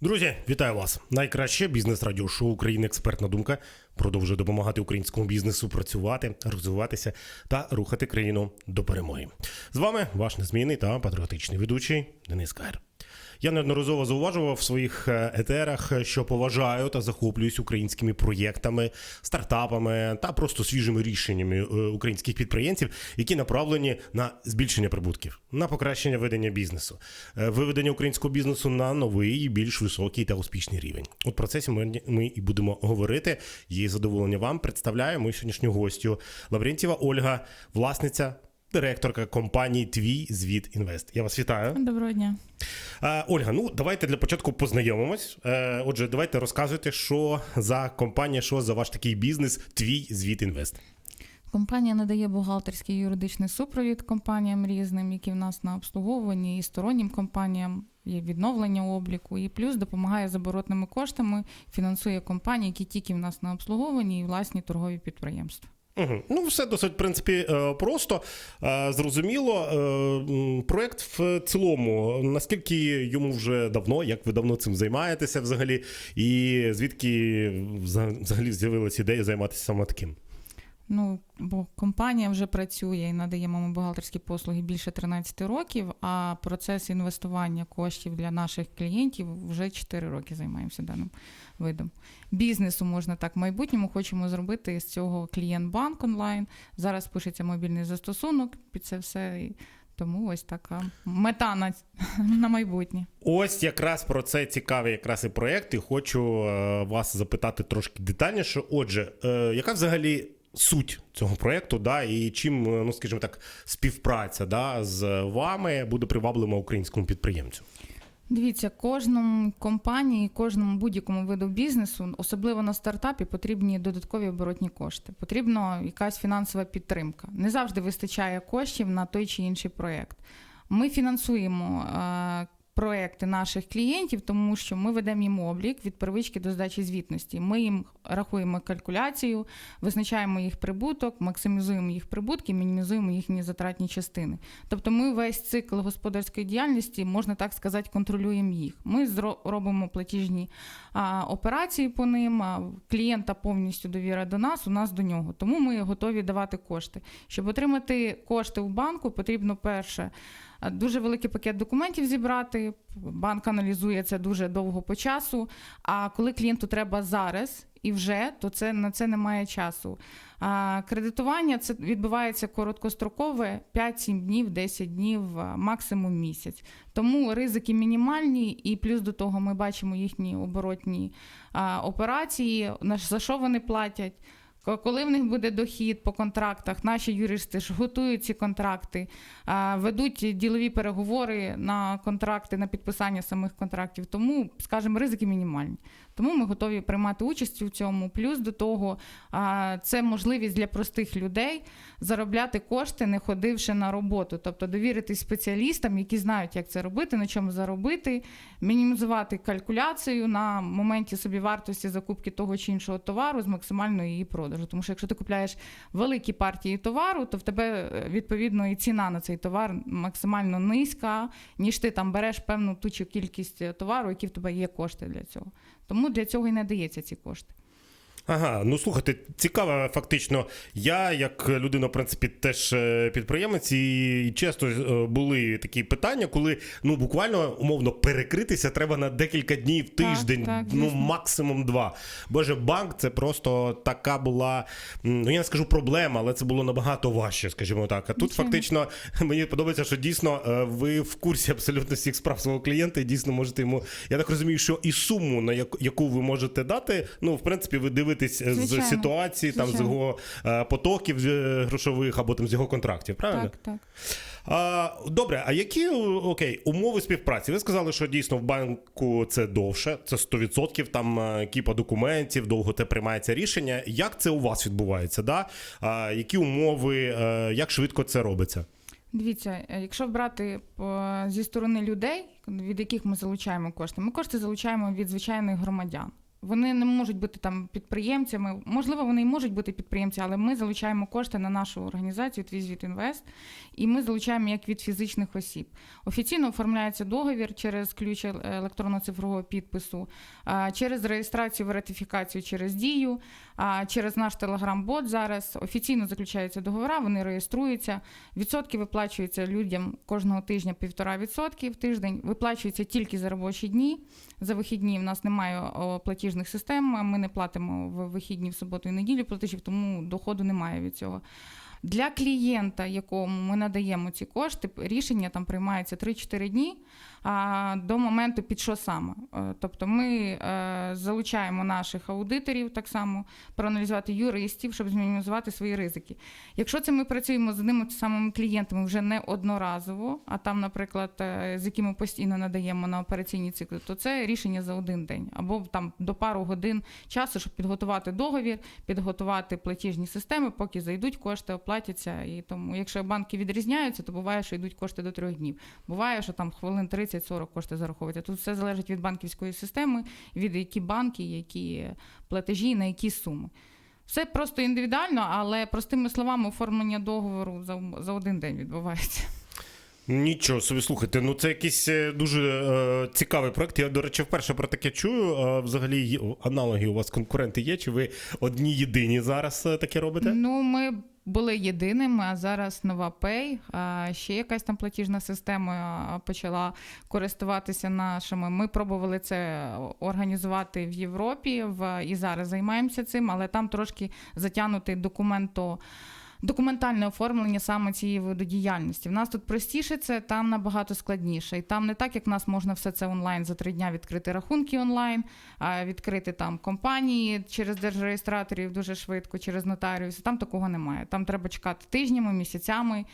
Друзі, вітаю вас! Найкраще бізнес радіошоу України Експертна думка продовжує допомагати українському бізнесу працювати, розвиватися та рухати країну до перемоги. З вами ваш незмінний та патріотичний ведучий Денис Кайр. Я неодноразово зауважував в своїх е, етерах, що поважаю та захоплююсь українськими проєктами, стартапами та просто свіжими рішеннями е, українських підприємців, які направлені на збільшення прибутків, на покращення ведення бізнесу, е, виведення українського бізнесу на новий, більш високий та успішний рівень. От про це сьогодні ми і будемо говорити. Її задоволення вам представляю мою сьогоднішню гостю Лаврентєва Ольга, власниця. Директорка компанії Твій Звіт Інвест. Я вас вітаю. Доброго дня. Е, Ольга, ну давайте для початку познайомимось. Е, Отже, давайте розказуйте, що за компанія, що за ваш такий бізнес, твій звіт інвест. Компанія надає бухгалтерський і юридичний супровід компаніям різним, які в нас на обслуговуванні, і стороннім компаніям, є відновлення обліку, і плюс допомагає з оборотними коштами, фінансує компанії, які тільки в нас на обслуговуванні і власні торгові підприємства. Угу. Ну, все досить в принципі е, просто Е, зрозуміло. Е, Проект в цілому, наскільки йому вже давно, як ви давно цим займаєтеся взагалі, і звідки взагалі з'явилася ідея займатися саме таким? Ну, бо компанія вже працює і надаємо ми бухгалтерські послуги більше 13 років, а процес інвестування коштів для наших клієнтів вже 4 роки займаємося даним видом. Бізнесу можна так в майбутньому хочемо зробити з цього клієнт-банк онлайн. Зараз пишеться мобільний застосунок під це все. І тому ось така мета на, на майбутнє. Ось якраз про це цікавий якраз і проєкт, і хочу е, вас запитати трошки детальніше. Отже, е, яка взагалі суть цього проєкту, да, і чим, е, ну скажімо так, співпраця да, з вами буде приваблива українському підприємцю? Дивіться, кожному компанії, кожному будь-якому виду бізнесу, особливо на стартапі, потрібні додаткові оборотні кошти. Потрібна якась фінансова підтримка. Не завжди вистачає коштів на той чи інший проєкт. Ми фінансуємо е, проекти наших клієнтів, тому що ми ведемо їм облік від первички до здачі звітності. Ми їм рахуємо калькуляцію, визначаємо їх прибуток, максимізуємо їх прибутки, мінімізуємо їхні затратні частини. Тобто ми весь цикл господарської діяльності, можна так сказати, контролюємо їх. Ми робимо платіжні операції по ним. Клієнта повністю довіра до нас, у нас до нього. Тому ми готові давати кошти. Щоб отримати кошти в банку, потрібно перше. А, Дуже великий пакет документів зібрати. Банк аналізує це дуже довго по часу. А коли клієнту треба зараз і вже, то це на це немає часу. А кредитування це відбувається короткострокове 5-7 днів, 10 днів, максимум місяць. Тому ризики мінімальні, і плюс до того ми бачимо їхні оборотні а, операції, за що вони платять. Ко- Коли в них буде дохід по контрактах, наші юристи ж готують ці контракти, ведуть ділові переговори на контракти, на підписання самих контрактів. Тому, скажімо, ризики мінімальні. Тому ми готові приймати участь у цьому. Плюс до того, це можливість для простих людей заробляти кошти, не ходивши на роботу. Тобто довіритись спеціалістам, які знають, як це робити, на чому заробити, мінімізувати калькуляцію на моменті собівартості закупки того чи іншого товару з максимальної її продажу. Тому що якщо ти купляєш великі партії товару, то в тебе е, відповідно і ціна на цей товар максимально низька, ніж ти там береш певну тучу кількість е, товару, які в тебе є кошти для цього. Тому для цього і надається ці кошти. Ага, ну слухайте, цікаво, фактично. Я, як людина, в принципі, теж е, підприємець, і часто е, були такі питання, коли ну буквально умовно перекритися треба на декілька днів, тиждень, так, ну звісно. максимум два. Боже, банк це просто така була. Ну я не скажу проблема, але це було набагато важче, скажімо так. А тут Звичайно. фактично мені подобається, що дійсно е, ви в курсі абсолютно всіх справ свого клієнта і дійсно можете йому. Я так розумію, що і суму, на яку ви можете дати, ну в принципі, ви дивитесь е, з Звичайно. ситуації, там з його е, потоків е, грошових або там з його контрактів. Правильно? Так, так. А, добре, а які окей, умови співпраці? Ви сказали, що дійсно в банку це довше, це 100%, там е, кіпа документів, довго те приймається рішення. Як це у вас відбувається? Да? А, які умови, е, як швидко це робиться? Дивіться, е, якщо брати е, зі сторони людей, від яких ми залучаємо кошти, ми кошти залучаємо від звичайних громадян. Вони не можуть бути там підприємцями. Можливо, вони і можуть бути підприємці, але ми залучаємо кошти на нашу організацію Твізвіт Інвест, і ми залучаємо як від фізичних осіб. Офіційно оформляється договір через ключ е- електронно-цифрового підпису, через реєстрацію, верифікацію через дію, через наш телеграм-бот зараз офіційно заключаються договори, вони реєструються. Відсотки виплачуються людям кожного тижня півтора відсотки в тиждень. Виплачуються тільки за робочі дні. За вихідні в нас немає о, платіжних систем. Ми не платимо в вихідні в суботу і неділю платежів, тому доходу немає від цього. Для клієнта, якому ми надаємо ці кошти, рішення там приймається 3-4 дні до моменту під що саме. Е, Тобто ми е, залучаємо наших аудиторів так само, проаналізувати юристів, щоб змінімізувати свої ризики. Якщо це ми працюємо з одними самими клієнтами вже не одноразово, а там, наприклад, е, з якими постійно надаємо на операційні цикли, то це рішення за один день або там до пару годин часу, щоб підготувати договір, підготувати платіжні системи, поки зайдуть кошти, оплатяться. І тому, якщо банки відрізняються, то буває, що йдуть кошти до трьох днів. Буває, що там хвилин 30-40 кошти зараховуються. Тут все залежить від банківської системи, від які банки, які платежі, на які суми. Все просто індивідуально, але простими словами, оформлення договору за, за один день відбувається. Нічого собі слухайте. Ну це якийсь е, дуже е, цікавий проект. Я, до речі, вперше про таке чую. А взагалі аналоги у вас конкуренти є? Чи ви одні єдині зараз е, таке робите? Ну, ми були єдиними, а зараз нова Pay, а ще якась там платіжна система почала користуватися нашими. Ми пробували це організувати в Європі в, і зараз займаємося цим, але там трошки затягнутий документо. Документальне оформлення саме цієї виду діяльності. В нас тут простіше це, там набагато складніше. І там не так, як в нас можна все це онлайн за три дня відкрити рахунки онлайн, відкрити там компанії через держреєстраторів дуже швидко, через нотаріуси. Там такого немає. Там треба чекати тижнями, місяцями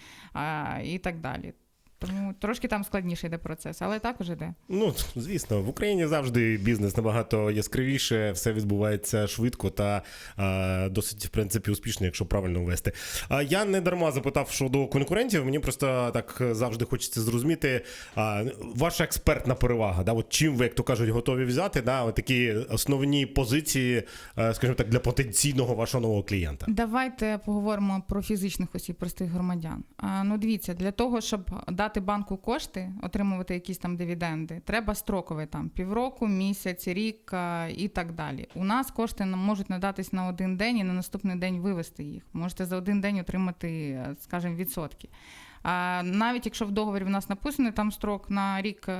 і так далі. Тому трошки там складніше йде процес, але також іде. Ну, звісно, в Україні завжди бізнес набагато яскравіше, все відбувається швидко та е, досить, в принципі, успішно, якщо правильно вести. А я не дарма запитав щодо конкурентів. Мені просто так завжди хочеться зрозуміти а, ваша експертна перевага. Да? От чим ви, як то кажуть, готові взяти да? от такі основні позиції, е, скажімо так, для потенційного вашого нового клієнта. Давайте поговоримо про фізичних осіб, простих громадян. А, ну, дивіться, для того, щоб дати банку кошти, отримувати якісь там дивіденди, треба строковий там півроку, місяць, рік і так далі. У нас кошти можуть надатись на один день і на наступний день вивести їх. Можете за один день отримати, е, скажімо, відсотки. Навіть якщо в договорі в нас написаний там строк на рік е,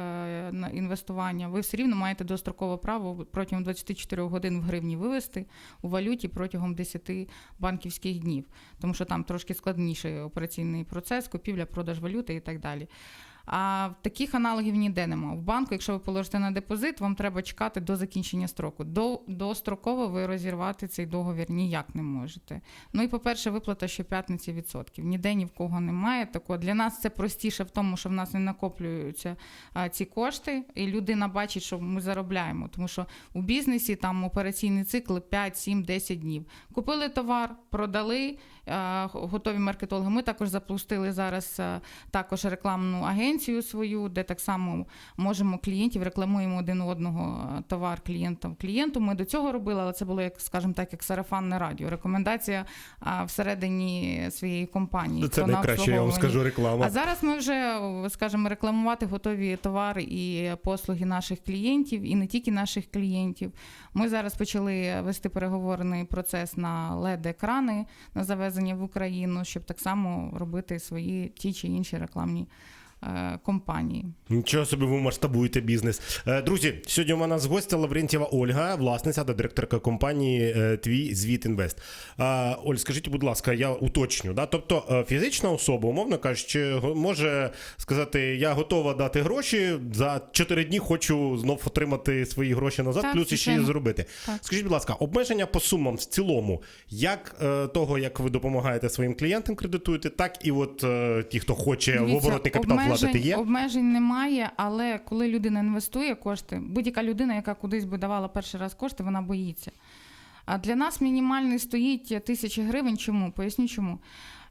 на інвестування, ви все рівно маєте дострокове право протягом 24 годин в гривні вивести у валюті протягом 10 банківських днів, тому що там трошки складніший операційний процес, купівля, продаж валюти і так далі. А таких аналогів ніде нема. В банку, якщо ви положите на депозит, вам треба чекати до закінчення строку. До, достроково ви розірвати цей договір ніяк не можете. Ну і по-перше, виплата щоп'ятниці відсотків. Ніде ні в кого немає. Такого для нас це простіше в тому, що в нас не накоплюються ці кошти, і людина бачить, що ми заробляємо. Тому що у бізнесі там операційний цикл 5, 7, 10 днів. Купили товар, продали. Готові маркетологи. Ми також запустили зараз також рекламну агенцію свою, де так само можемо клієнтів рекламуємо один одного товар клієнтам клієнту. Ми до цього робили, але це було як, скажімо так, як сарафанне радіо. Рекомендація всередині своєї компанії. Це найкраще, я вам скажу реклама. А зараз ми вже скажімо, рекламувати готові товари і послуги наших клієнтів, і не тільки наших клієнтів. Ми зараз почали вести переговорний процес на led екрани на завезення в Україну, щоб так само робити свої ті чи інші рекламні е, компанії. Нічого собі ви масштабуєте бізнес. Е, Друзі, сьогодні у нас гостя Лаврентєва Ольга, власниця та директорка компанії е, Твій Звіт Інвест. Е, Оль, скажіть, будь ласка, я уточню. Да? Тобто е, фізична особа, умовно кажучи, може сказати: я готова дати гроші за 4 дні, хочу знов отримати свої гроші назад, Так, плюс ще й зробити. Так. Скажіть, будь ласка, обмеження по сумам в цілому, як е, того, як ви допомагаєте своїм клієнтам кредитуєте, так і от е, ті, хто хоче в оборотний капітал вкладати, є? Обмежень немає, але коли людина інвестує кошти, будь-яка людина, яка кудись би давала перший раз кошти, вона боїться. А для нас мінімальний стоїть тисяча гривень. Чому? Поясню чому.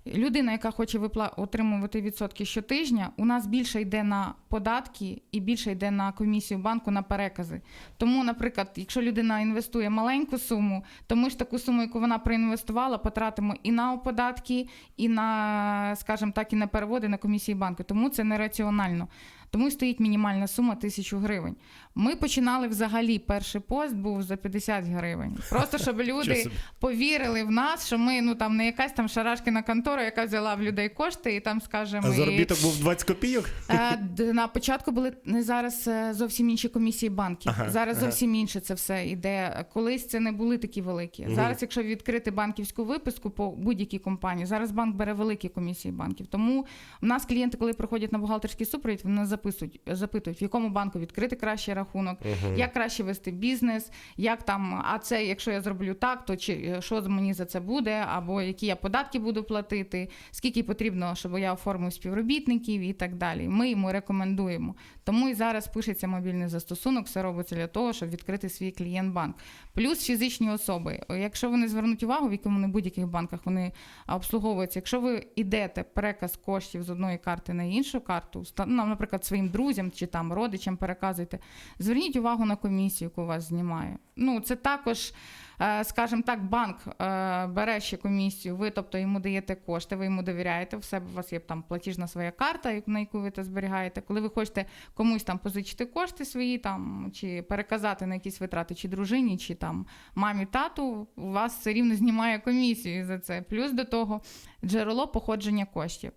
Людина, яка хоче випла... отримувати відсотки щотижня, у нас більше йде на податки і більше йде на комісію банку на перекази. Тому, наприклад, якщо людина інвестує маленьку суму, то ми ж таку суму, яку вона проінвестувала, потратимо і на податки, і на, скажімо так, і на переводи на комісії банку. Тому це нераціонально. Тому і стоїть мінімальна сума тисячу гривень. Ми починали взагалі. Перший пост був за 50 гривень. Просто щоб люди повірили в нас, що ми ну там не якась там шарашкіна контора, яка взяла в людей кошти і там, скажімо, А і- заробіток був 20 копійок? Е, На початку були не зараз е, зовсім інші комісії банків. Ага, зараз ага. зовсім інше це все іде. Колись це не були такі великі. Мгм. Зараз, якщо відкрити банківську виписку по будь-якій компанії, зараз банк бере великі комісії банків. Тому в нас клієнти, коли приходять на бухгалтерський супровід, вони нас записують, запитують, в якому банку відкрити кращий рахунок, як краще вести бізнес, як там, а це, якщо я зроблю так, то чи що мені за це буде, або які я податки буду платити, скільки потрібно, щоб я оформив співробітників і так далі. Ми йому рекомендуємо. Тому і зараз пишеться мобільний застосунок, все робиться для того, щоб відкрити свій клієнт-банк. Плюс фізичні особи. Якщо вони звернуть увагу, в якому не будь-яких банках вони обслуговуються. Якщо ви йдете переказ коштів з одної карти на іншу карту, ну, наприклад, своїм друзям чи там родичам переказуєте, зверніть увагу на комісію, яку вас знімає. Ну, це також, е, скажімо так, банк е, бере ще комісію, ви, тобто йому даєте кошти, ви йому довіряєте, в себе у вас є там платіжна своя карта, на яку ви це зберігаєте. Коли ви хочете комусь там позичити кошти свої, там чи переказати на якісь витрати, чи дружині, чи там мамі, тату, у вас все рівно знімає комісію за це. Плюс до того джерело походження коштів.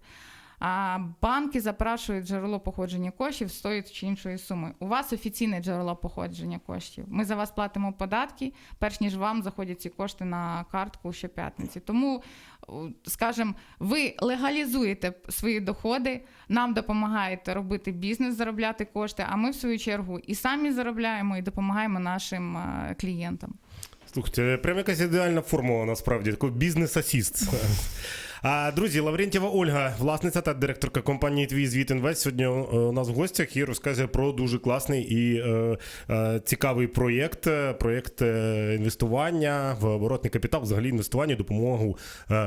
А банки запрашують джерело походження коштів з тої чи іншої суми. У вас офіційне джерело походження коштів. Ми за вас платимо податки, перш ніж вам заходять ці кошти на картку щоп'ятниці. Тому, скажімо, ви легалізуєте свої доходи, нам допомагаєте робити бізнес, заробляти кошти. А ми, в свою чергу, і самі заробляємо, і допомагаємо нашим е, клієнтам. Слухайте, прям якась ідеальна формула насправді, такий бізнес-асіст. Друзі, Лаврентєва Ольга, власниця та директорка компанії Твій Звіт Інвест, сьогодні е, у нас в гостях і розказує про дуже класний і е, е, цікавий проєкт. Проєкт інвестування в оборотний капітал, взагалі інвестування і допомогу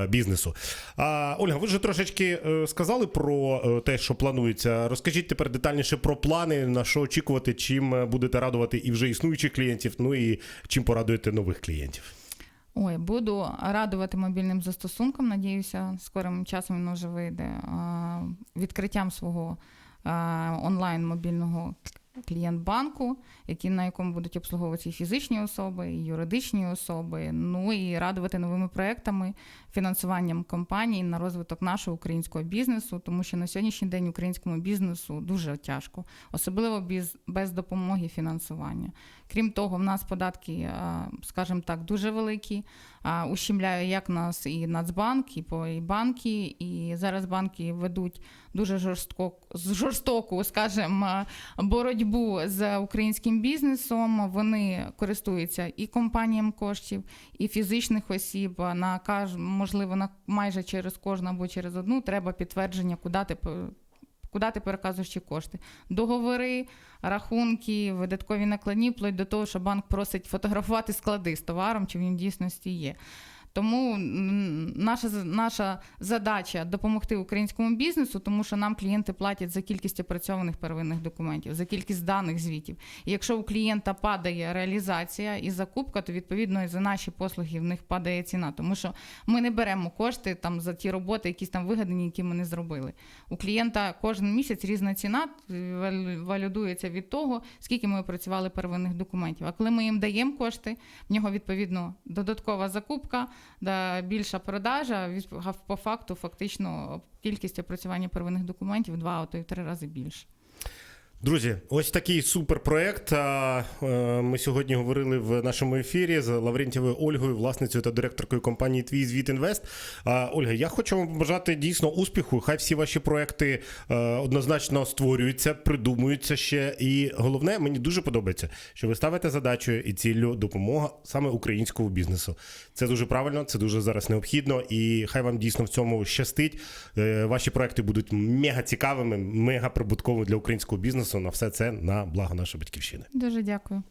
бізнесу. А, Ольга, ви вже трошечки сказали про те, що планується. Розкажіть тепер детальніше про плани, на що очікувати, чим будете радувати і вже існуючих клієнтів, ну і чим порадуєте нових клієнтів. Ой, буду радувати мобільним застосунком. Надіюся, скорим часом він вже вийде відкриттям свого онлайн мобільного клієнт-банку, які на якому будуть обслуговуватися і фізичні особи, і юридичні особи. Ну і радувати новими проектами, фінансуванням компаній на розвиток нашого українського бізнесу, тому що на сьогоднішній день українському бізнесу дуже тяжко, особливо без, без допомоги фінансування. Крім того, в нас податки, скажімо так, дуже великі. Ущемляє як нас і Нацбанк, і по банки. І зараз банки ведуть дуже жорстко, жорстоку, скажімо, боротьбу з українським бізнесом. Вони користуються і компаніям коштів, і фізичних осіб. На можливо, на майже через кожну або через одну треба підтвердження, куди ти Куди ти переказуєш ці кошти? Договори, рахунки, видаткові накладні, вплоть до того, що банк просить фотографувати склади з товаром, чи він в дійсності є. Тому наша, наша задача допомогти українському бізнесу, тому що нам клієнти платять за кількість опрацьованих первинних документів, за кількість даних звітів. І якщо у клієнта падає реалізація і закупка, то відповідно і за наші послуги в них падає ціна. Тому що ми не беремо кошти там за ті роботи, якісь там вигадані, які ми не зробили. У клієнта кожен місяць різна ціна валюдується від того, скільки ми опрацювали первинних документів. А коли ми їм даємо кошти, в нього відповідно додаткова закупка, да, більша продажа. По факту, фактично, кількість опрацювання первинних документів два, а то й в три рази більше. Друзі, ось такий суперпроект. Е, Ми сьогодні говорили в нашому ефірі з Лаврентєвою Ольгою, власницею та директоркою компанії Твій Звіт Інвест. Ольга, я хочу вам побажати дійсно успіху. Хай всі ваші проекти е, однозначно створюються, придумуються ще. І головне, мені дуже подобається, що ви ставите задачею і ціллю допомога саме українському бізнесу. Це дуже правильно, це дуже зараз необхідно. І хай вам дійсно в цьому щастить. Е, Ваші проекти будуть мега цікавими, мега прибутковими для українського бізнесу. Бізнесу. На все це на благо нашої батьківщини. Дуже дякую.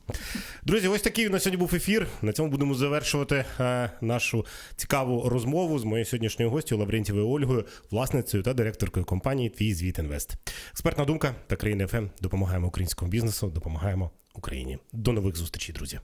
Друзі, ось такий на сьогодні був ефір. На цьому будемо завершувати е, нашу цікаву розмову з моєю сьогоднішньою гостю Лаврентівою Ольгою, власницею та директоркою компанії Твій звіт інвест. Експертна думка та країна ФМ допомагаємо українському бізнесу, допомагаємо Україні. До нових зустрічей, друзі.